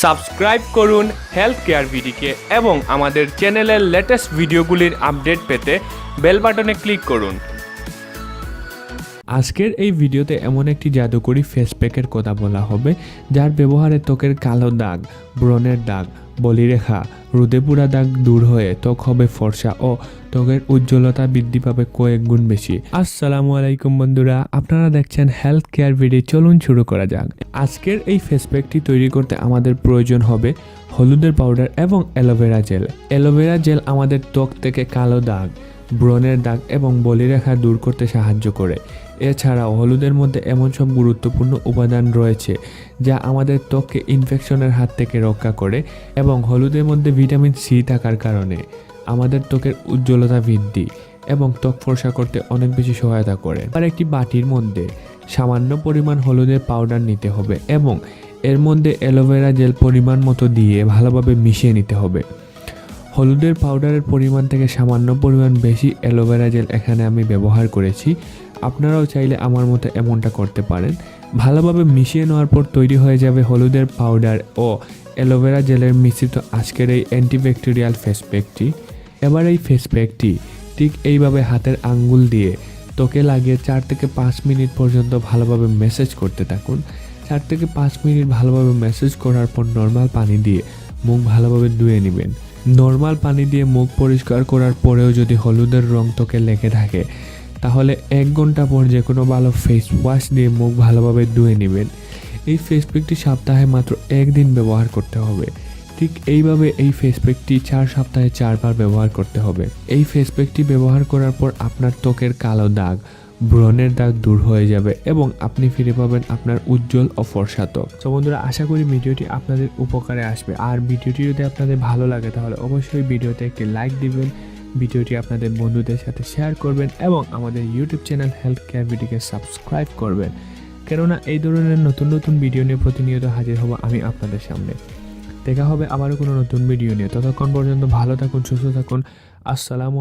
Subscribe করুন health care ভিডিকে এবং আমাদের চ্যানেলের লেটেস্ট ভিডিওগুলির আপডেট পেতে বেল বাটনে ক্লিক করুন। আজকের এই ভিডিওতে এমন একটি জাদুকরি ফেস প্যাকের কথা বলা হবে, যার ব্যবহারে ত্বকের কালো দাগ, ব্রণের দাগ, বলিরেখা, রোদে পুরা দাগ দূর হয়ে ত্বক হবে ফর্সা ও ত্বকের উজ্জ্বলতা বৃদ্ধি পাবে কয়েক গুণ বেশি। আসসালামু আলাইকুম বন্ধুরা, আপনারা দেখছেন হেলথ কেয়ার ভিডিও চলুন শুরু করা যাক। আজকের এই ফেস প্যাকটি তৈরি করতে আমাদের প্রয়োজন হবে হলুদের পাউডার এবং অ্যালোভেরা জেল। অ্যালোভেরা জেল আমাদের ত্বক থেকে কালো দাগ, ব্রণের দাগ এবং বলিরেখা দূর করতে সাহায্য করে। এছাড়াও হলুদের মধ্যে এমন সব গুরুত্বপূর্ণ উপাদান রয়েছে যা আমাদের ত্বককে ইনফেকশনের হাত থেকে রক্ষা করে এবং হলুদের মধ্যে ভিটামিন সি থাকার কারণে আমাদের ত্বকের উজ্জ্বলতা বৃদ্ধি এবং ত্বক ফর্সা করতে অনেক বেশি সহায়তা করে। আর একটি বাটির মধ্যে সামান্য পরিমাণ হলুদের পাউডার নিতে হবে এবং এর মধ্যে অ্যালোভেরা জেল পরিমাণ মতো দিয়ে ভালোভাবে মিশিয়ে নিতে হবে। হলুদের পাউডারের পরিমাণ থেকে সামান্য পরিমাণ বেশি অ্যালোভেরা জেল এখানে আমি ব্যবহার করেছি। আপনারাও চাইলে আমার মতো এমনটা করতে পারেন। ভালোভাবে মিশিয়ে নেওয়ার পর তৈরি হয়ে যাবে হলুদের পাউডার ও অ্যালোভেরা জেলের মিশ্রিত আজকের এই অ্যান্টিব্যাকটেরিয়াল ফেস প্যাকটি এবার এই ফেস প্যাকটি ঠিক এইভাবে হাতের আঙ্গুল দিয়ে তোকে লাগিয়ে চার থেকে পাঁচ মিনিট পর্যন্ত ভালোভাবে মেসেজ করতে থাকুন। চার থেকে পাঁচ মিনিট ভালোভাবে মেসেজ করার পর নর্মাল পানি দিয়ে মুখ ভালোভাবে ধুয়ে নেবেন। নর্মাল পানি দিয়ে মুখ পরিষ্কার করার পরেও যদি হলুদের রং ত্বকে লেগে থাকে, তাহলে এক ঘণ্টা পর যে কোনো ভালো ফেস ওয়াশ দিয়ে মুখ ভালোভাবে ধুয়ে নেবেন। এই ফেস প্যাকটি সপ্তাহে মাত্র একদিন ব্যবহার করতে হবে। ঠিক এইভাবে এই ফেস প্যাকটি চার সপ্তাহে চারবার ব্যবহার করতে হবে। এই ফেস প্যাকটি ব্যবহার করার পর আপনার ত্বকের কালো দাগ ব্রণের দাগ দূর হয়ে যাবে এবং আপনি ফিরে পাবেন আপনার উজ্জ্বল ও ফর্সা ত্বক তো বন্ধুরা, আশা করি ভিডিওটি আপনাদের উপকারে আসবে। আর ভিডিওটি যদি আপনাদের ভালো লাগে, তাহলে অবশ্যই ভিডিওতে একটি লাইক দিবেন, ভিডিওটি আপনাদের বন্ধুদের সাথে শেয়ার করবেন এবং আমাদের ইউটিউব চ্যানেল হেলথ কেয়ার ভিডিওকে সাবস্ক্রাইব করবেন। কেননা, এই ধরনের নতুন নতুন ভিডিও নিয়ে প্রতিনিয়ত হাজির হব আমি আপনাদের সামনে। দেখা হবে আবারও কোনো নতুন ভিডিও নিয়ে। ততক্ষণ পর্যন্ত ভালো থাকুন, সুস্থ থাকুন। আসসালামু